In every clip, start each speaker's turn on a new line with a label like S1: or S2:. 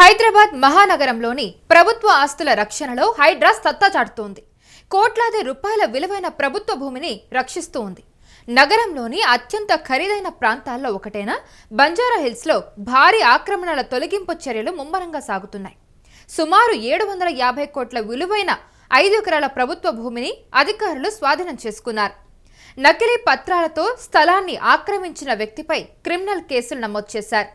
S1: హైదరాబాద్ మహానగరంలోని ప్రభుత్వ ఆస్తుల రక్షణలో హైడ్రా సత్తా చాటుతోంది. కోట్లాది రూపాయల విలువైన ప్రభుత్వ భూమిని రక్షిస్తూ ఉంది నగరంలోని అత్యంత ఖరీదైన ప్రాంతాల్లో ఒకటైన బంజారా హిల్స్లో భారీ ఆక్రమణల తొలగింపు చర్యలు ముమ్మరంగా సాగుతున్నాయి. సుమారు ఏడు వందల యాభై కోట్ల విలువైన ఐదు ఎకరాల ప్రభుత్వ భూమిని అధికారులు స్వాధీనం చేసుకున్నారు. నకిలీ పత్రాలతో స్థలాన్ని ఆక్రమించిన వ్యక్తిపై క్రిమినల్ కేసులు నమోదు చేశారు.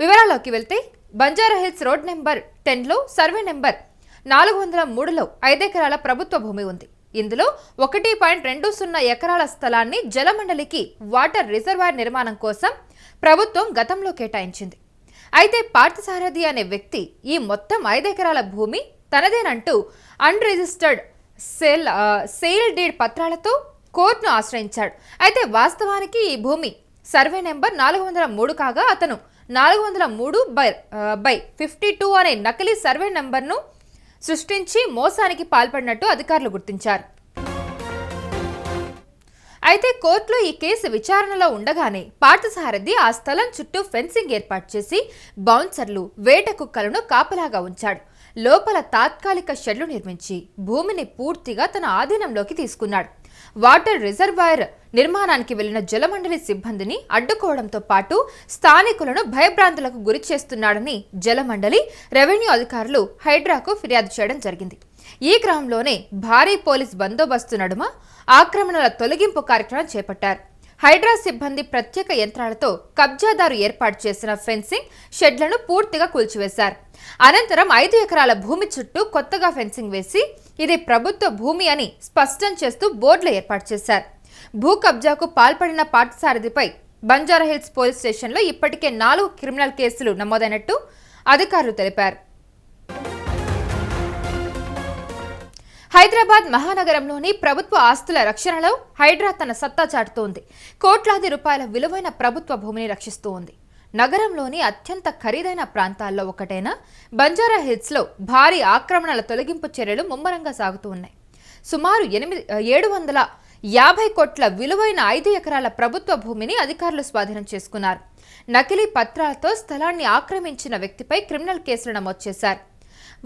S1: వివరాల్లోకి వెళ్తే బంజారా హిల్స్ రోడ్ నెంబర్ టెన్లో సర్వే నెంబర్ నాలుగు వందల మూడులో ఐదెకరాల ప్రభుత్వ భూమి ఉంది. ఇందులో ఒకటి పాయింట్ రెండు సున్నా ఎకరాల స్థలాన్ని జలమండలికి వాటర్ రిజర్వాయర్ నిర్మాణం కోసం ప్రభుత్వం గతంలో కేటాయించింది. అయితే పార్థసారథి అనే వ్యక్తి ఈ మొత్తం ఐదెకరాల భూమి తనదేనంటూ అన్రిజిస్టర్డ్ సేల్ సేల్ డీడ్ పత్రాలతో కోర్టును ఆశ్రయించాడు. అయితే వాస్తవానికి ఈ భూమి సర్వే నెంబర్ నాలుగు వందల మూడు కాగా అతను నాలుగు వందల మూడు బై బై ఫిఫ్టీ టూ అనే నకిలీ సర్వే నెంబర్ను సృష్టించి మోసానికి పాల్పడినట్టు అధికారులు గుర్తించారు. అయితే కోర్టులో ఈ కేసు విచారణలో ఉండగానే పార్థసారథి ఆ స్థలం చుట్టూ ఫెన్సింగ్ ఏర్పాటు చేసి బౌన్సర్లు వేట కుక్కలను కాపలాగా ఉంచాడు. లోపల తాత్కాలిక షెడ్లు నిర్మించి భూమిని పూర్తిగా తన ఆధీనంలోకి తీసుకున్నాడు. వాటర్ రిజర్వాయర్ నిర్మాణానికి వెళ్ళిన జలమండలి సిబ్బందిని అడ్డుకోవడంతో పాటు స్థానికులను భయభ్రాంతులకు గురి చేస్తున్నాడని జలమండలి రెవెన్యూ అధికారులు హైడ్రాకు ఫిర్యాదు చేయడం జరిగింది. ఈ క్రమంలోనే భారీ పోలీస్ బందోబస్తు నడుమ ఆక్రమణల తొలగింపు కార్యక్రమం చేపట్టారు. హైడ్రా సిబ్బంది ప్రత్యేక యంత్రాలతో కబ్జాదారు ఏర్పాటు చేసిన ఫెన్సింగ్ షెడ్లను పూర్తిగా కూల్చివేశారు. అనంతరం ఐదు ఎకరాల భూమి చుట్టూ కొత్తగా ఫెన్సింగ్ వేసి ఇది ప్రభుత్వ భూమి అని స్పష్టం చేస్తూ బోర్డులు ఏర్పాటు చేశారు. భూ కబ్జాకు పాల్పడిన పాఠసారథిపై బంజారాహిల్స్ పోలీస్ స్టేషన్లో ఇప్పటికే నాలుగు క్రిమినల్ కేసులు నమోదైనట్టు అధికారులు తెలిపారు. హైదరాబాద్ మహానగరంలోని ప్రభుత్వ ఆస్తుల రక్షణలో హైడ్రా తన సత్తా చాటుతోంది. కోట్లాది రూపాయల విలువైన ప్రభుత్వ భూమిని రక్షిస్తూ ఉంది నగరంలోని అత్యంత ఖరీదైన ప్రాంతాల్లో ఒకటైన బంజారా హిల్స్లో భారీ ఆక్రమణల తొలగింపు చర్యలు ముమ్మరంగా సాగుతూ ఉన్నాయి సుమారు ఎనిమిది ఏడు వందల యాభై కోట్ల విలువైన ఐదు ఎకరాల ప్రభుత్వ భూమిని అధికారులు స్వాధీనం చేసుకున్నారు. నకిలీ పత్రాలతో స్థలాన్ని ఆక్రమించిన వ్యక్తిపై క్రిమినల్ కేసులు నమోదు చేశారు.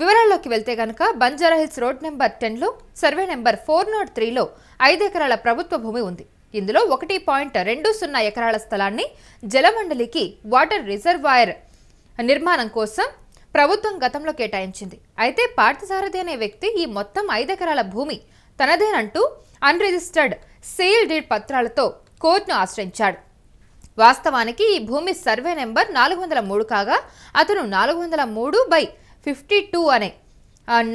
S1: వివరాల్లోకి వెళ్తే గనక బంజారాహిల్స్ రోడ్ నెంబర్ టెన్లో సర్వే నెంబర్ ఫోర్ నాట్ త్రీలో ఐదు ఎకరాల ప్రభుత్వ భూమి ఉంది. ఇందులో ఒకటి పాయింట్ రెండు సున్నా ఎకరాల స్థలాన్ని జలమండలికి వాటర్ రిజర్వాయర్ నిర్మాణం కోసం ప్రభుత్వం గతంలో కేటాయించింది. అయితే పార్థసారథి అనే వ్యక్తి ఈ మొత్తం ఐదెకరాల భూమి తనదేనంటూ అన్రిజిస్టర్డ్ సేల్ డీడ్ పత్రాలతో కోర్టును ఆశ్రయించాడు. వాస్తవానికి ఈ భూమి సర్వే నెంబర్ నాలుగు వందల మూడు కాగా అతను నాలుగు వందల మూడు బై ఫిఫ్టీ టూ అనే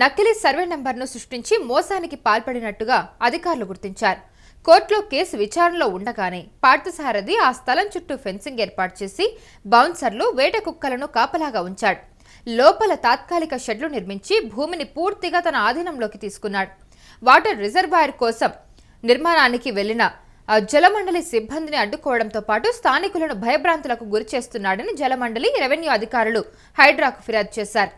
S1: నకిలీ సర్వే నెంబర్ను సృష్టించి మోసానికి పాల్పడినట్టుగా అధికారులు గుర్తించారు. కోర్టులో కేసు విచారణలో ఉండగానే పార్థసారథి ఆ స్థలం చుట్టూ ఫెన్సింగ్ ఏర్పాటు చేసి బౌన్సర్లు వేట కుక్కలను కాపలాగా ఉంచాడు. లోపల తాత్కాలిక షెడ్లు నిర్మించి భూమిని పూర్తిగా తన ఆధీనంలోకి తీసుకున్నాడు. వాటర్ రిజర్వాయర్ కోసం నిర్మాణానికి వెళ్ళిన జలమండలి సిబ్బందిని అడ్డుకోవడంతో పాటు స్థానికులను భయభ్రాంతులకు గురి చేస్తున్నాడని జలమండలి రెవెన్యూ అధికారులు హైడ్రాకు ఫిర్యాదు చేశారు.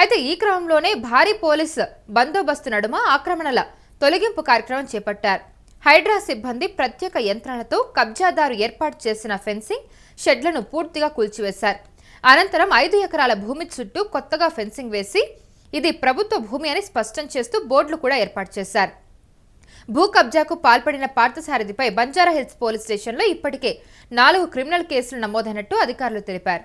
S1: అయితే ఈ క్రమంలోనే భారీ పోలీస్ బందోబస్తు నడుమ ఆక్రమణల తొలగింపు కార్యక్రమం చేపట్టారు. హైడ్రా సిబ్బంది ప్రత్యేక యంత్రాలతో కబ్జాదారు ఏర్పాటు చేసిన ఫెన్సింగ్ షెడ్లను పూర్తిగా కూల్చివేశారు. అనంతరం ఐదు ఎకరాల భూమి చుట్టూ కొత్తగా ఫెన్సింగ్ వేసి ఇది ప్రభుత్వ భూమి అని స్పష్టం చేస్తూ బోర్డులు కూడా ఏర్పాటు చేశారు. భూ కబ్జాకు పాల్పడిన పార్థసారథిపై బంజారాహిల్స్ పోలీస్ స్టేషన్లో ఇప్పటికే నాలుగు క్రిమినల్ కేసులు నమోదైనట్టు అధికారులు తెలిపారు.